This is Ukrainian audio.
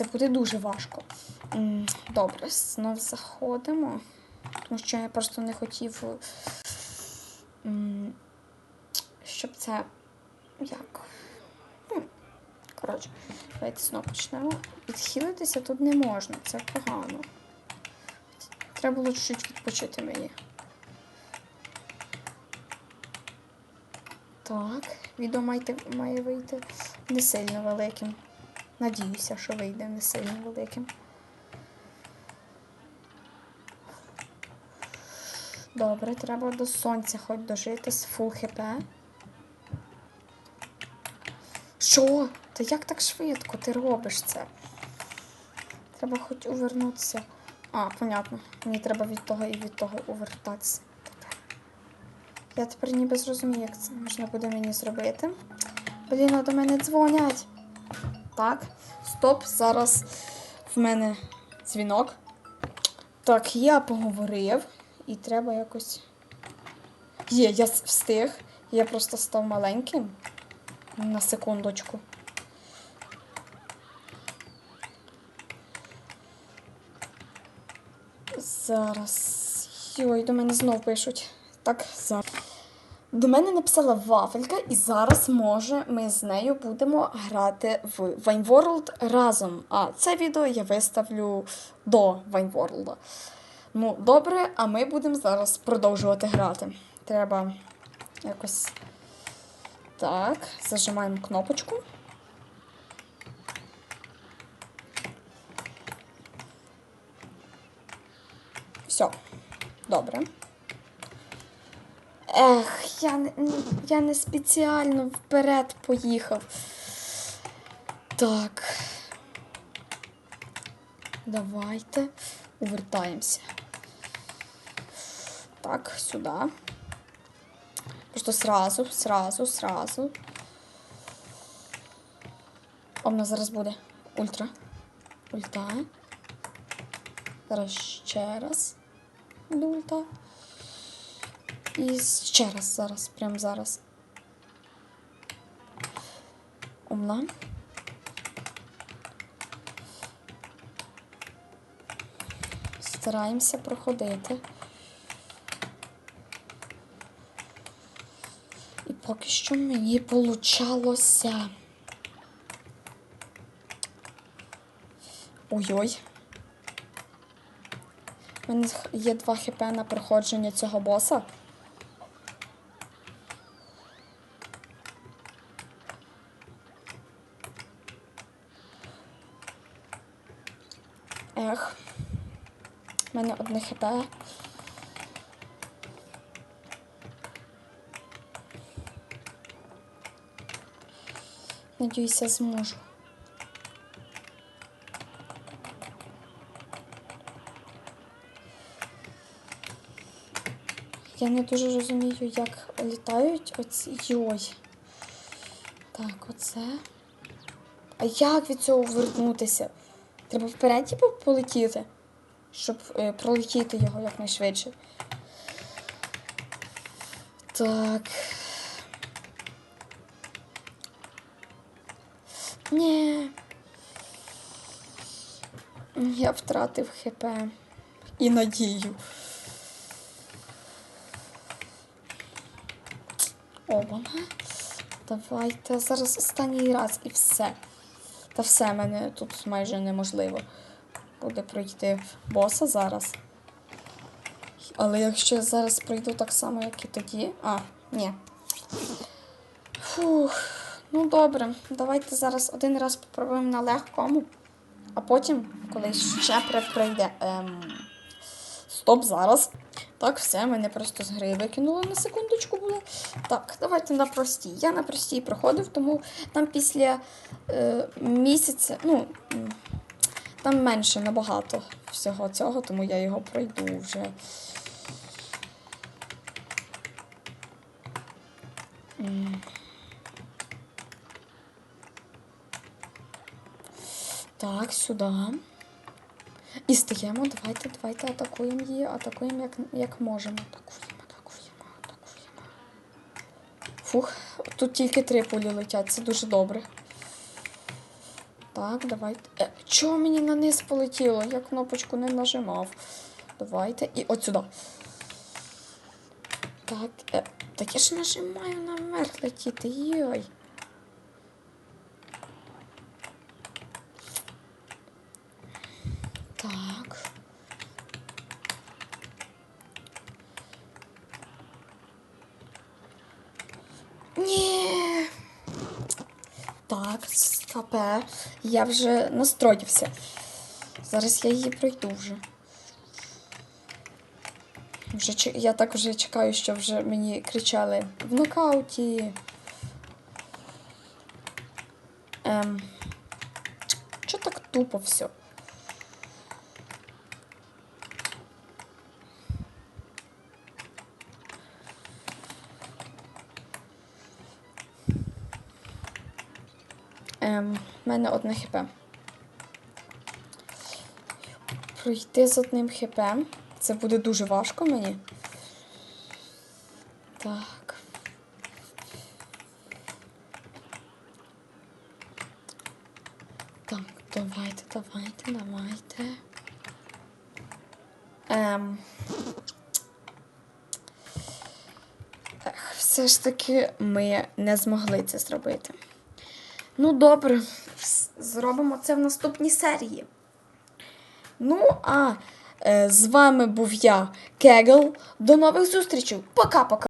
це буде дуже важко. Добре, знов заходимо. Тому що я просто не хотів, щоб це як. Ну, Коротше, давайте знову почнемо. Відхилитися тут не можна, це погано. Треба було чуть-чуть відпочити мені. Так, відео має вийти не сильно великим. Надіюся, що вийде не сильно великим. Добре, треба до сонця хоч дожити з фул хп. Що? Та як так швидко ти робиш це? Треба хоч увернутися. А, понятно. Мені треба від того і від того увертатися. Я тепер ніби зрозумію, як це можна буде мені зробити. Блін, до мене дзвонять. Так, стоп, зараз в мене дзвінок. Так, я поговорив, і треба якось. Є, я встиг. Я просто став маленьким. На секундочку. Зараз. Йой, до мене знов пишуть. Так, зараз. До мене написала Вафелька, і зараз, може, ми з нею будемо грати в Wine World разом. А це відео я виставлю до Wine World. Ну, добре, а ми будемо зараз продовжувати грати. Треба якось. Так, зажимаємо кнопочку. Все, добре. Ех, я не, я не спеціально вперед поїхав. Так. Давайте увертаємося. Так, сюди. Просто сразу, сразу, сразу. О, в нас зараз буде ультра. Ульта. Зараз ще раз. Буде ульта. І ще раз зараз, прямо зараз. Умна. Стараємося проходити. І поки що мені получалося. Ой-ой. У мене є 2 хп на проходження цього боса. Ех. У мене одне хп. Надіюся, зможу. Я не дуже розумію, як літають оці. Йой. Так, оце. А як від цього вернутися? Треба вперед типу, полетіти, щоб е, пролетіти його якнайшвидше. Так. Ні. Я втратив ХП і надію. Обана. Давайте зараз останній раз і все. Та все, мене тут майже неможливо буде пройти боса зараз. Але якщо я зараз пройду так само, як і тоді. А, ні. Фух. Ну добре, давайте зараз один раз попробуємо на легкому, а потім, коли ще пройде. Ем... Стоп зараз. Так, все, мене просто з гри викинуло на секундочку було. Так, давайте на простій. Я на простій проходив, тому там після е, місяця, ну, там менше набагато всього цього, тому я його пройду вже. Так, сюди. І стаємо, давайте, давайте атакуємо її, атакуємо як, як можемо. Атакуємо, атакуємо, атакуємо. Фух, тут тільки три пулі летять, це дуже добре. Так, давайте. Е, чого мені на низ полетіло? Я кнопочку не нажимав. Давайте. І от сюди. Так, е, так я ж нажимаю наверх летіти. Йой. Так. Ні. Так, стопе. Я вже настроївся. Зараз я її пройду вже. Вже я так вже чекаю, що вже мені кричали в нокауті. Ем. Чо так тупо все? Ем, в мене одне хп. Пройти з одним хп. Це буде дуже важко мені. Так. Так, давайте, давайте, давайте. Ем. Ех, все ж таки ми не змогли це зробити. Ну, добре, зробимо це в наступній серії. Ну, а е, з вами був я, Кегл. До нових зустрічей. Пока-пока.